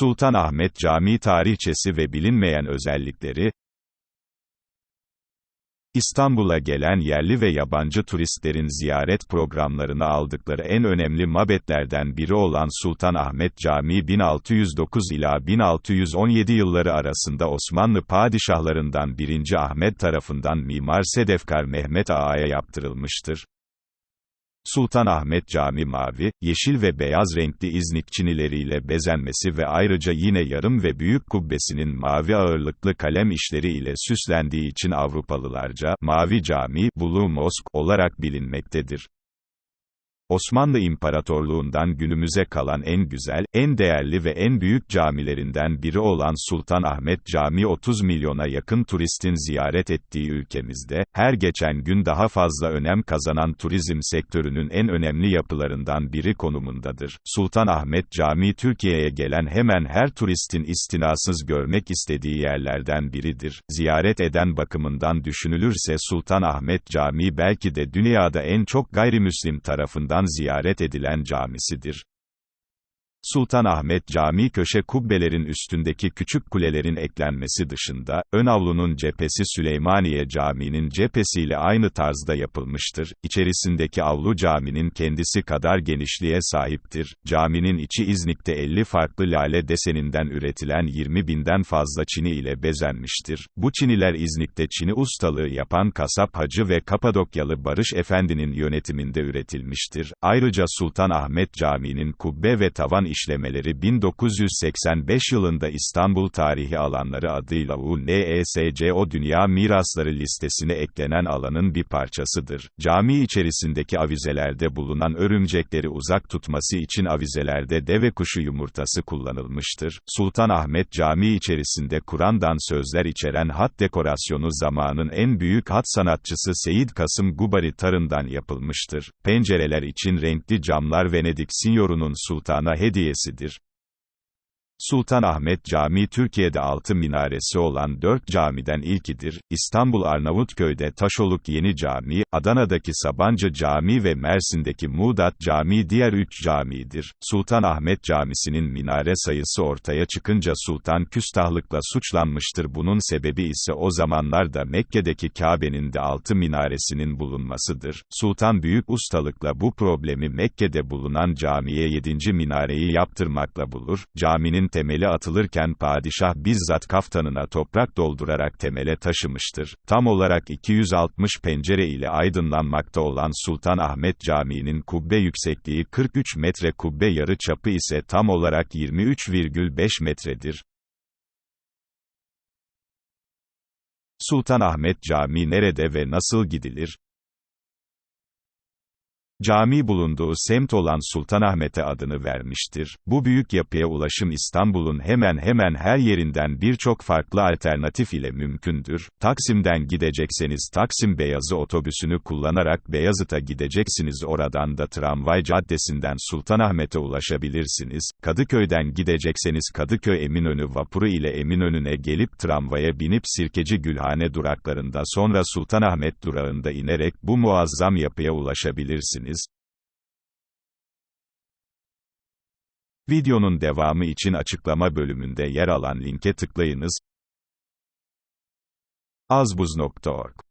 Sultanahmet Camii tarihçesi ve bilinmeyen özellikleri, İstanbul'a gelen yerli ve yabancı turistlerin ziyaret programlarına aldıkları en önemli mabetlerden biri olan Sultanahmet Camii 1609 ila 1617 yılları arasında Osmanlı padişahlarından 1. Ahmet tarafından Mimar Sedefkar Mehmet Ağa'ya yaptırılmıştır. Sultanahmet Cami mavi, yeşil ve beyaz renkli İznik çinileriyle bezenmesi ve ayrıca yine yarım ve büyük kubbesinin mavi ağırlıklı kalem işleri ile süslendiği için Avrupalılarca, Mavi Cami, Blue Mosque olarak bilinmektedir. Osmanlı İmparatorluğundan günümüze kalan en güzel, en değerli ve en büyük camilerinden biri olan Sultan Ahmet Camii 30 milyona yakın turistin ziyaret ettiği ülkemizde, her geçen gün daha fazla önem kazanan turizm sektörünün en önemli yapılarından biri konumundadır. Sultan Ahmet Camii Türkiye'ye gelen hemen her turistin istinasız görmek istediği yerlerden biridir. Ziyaret eden bakımından düşünülürse Sultan Ahmet Camii belki de dünyada en çok gayrimüslim tarafından tarafından ziyaret edilen camisidir. Sultanahmet Camii köşe kubbelerin üstündeki küçük kulelerin eklenmesi dışında, ön avlunun cephesi Süleymaniye Camii'nin cephesiyle aynı tarzda yapılmıştır. İçerisindeki avlu caminin kendisi kadar genişliğe sahiptir. Caminin içi İznik'te 50 farklı lale deseninden üretilen 20 binden fazla çini ile bezenmiştir. Bu çiniler İznik'te çini ustalığı yapan kasap hacı ve Kapadokyalı Barış Efendi'nin yönetiminde üretilmiştir. Ayrıca Sultan Ahmet Camii'nin kubbe ve tavan işlemeleri 1985 yılında İstanbul Tarihi Alanları adıyla UNESCO Dünya Mirasları listesine eklenen alanın bir parçasıdır. Cami içerisindeki avizelerde bulunan örümcekleri uzak tutması için avizelerde deve kuşu yumurtası kullanılmıştır. Sultan Ahmet Camii içerisinde Kur'an'dan sözler içeren hat dekorasyonu zamanın en büyük hat sanatçısı Seyit Kasım Gubari tarından yapılmıştır. Pencereler için renkli camlar Venedik Signoru'nun sultana hediye hediyesidir. Sultan Ahmet Camii Türkiye'de altı minaresi olan dört camiden ilkidir. İstanbul Arnavutköy'de Taşoluk Yeni Camii, Adana'daki Sabancı Camii ve Mersin'deki Muğdat Camii diğer üç camidir. Sultan Ahmet Camisi'nin minare sayısı ortaya çıkınca Sultan küstahlıkla suçlanmıştır. Bunun sebebi ise o zamanlarda Mekke'deki Kabe'nin de altı minaresinin bulunmasıdır. Sultan büyük ustalıkla bu problemi Mekke'de bulunan camiye yedinci minareyi yaptırmakla bulur. Caminin temeli atılırken padişah bizzat kaftanına toprak doldurarak temele taşımıştır. Tam olarak 260 pencere ile aydınlanmakta olan Sultan Ahmet Camii'nin kubbe yüksekliği 43 metre kubbe yarı çapı ise tam olarak 23,5 metredir. Sultan Ahmet Camii nerede ve nasıl gidilir? Cami bulunduğu semt olan Sultanahmet'e adını vermiştir. Bu büyük yapıya ulaşım İstanbul'un hemen hemen her yerinden birçok farklı alternatif ile mümkündür. Taksim'den gidecekseniz Taksim Beyazı otobüsünü kullanarak Beyazıt'a gideceksiniz oradan da tramvay caddesinden Sultanahmet'e ulaşabilirsiniz. Kadıköy'den gidecekseniz Kadıköy Eminönü vapuru ile Eminönü'ne gelip tramvaya binip Sirkeci Gülhane duraklarında sonra Sultanahmet durağında inerek bu muazzam yapıya ulaşabilirsiniz edersiniz. Videonun devamı için açıklama bölümünde yer alan linke tıklayınız. azbuz.org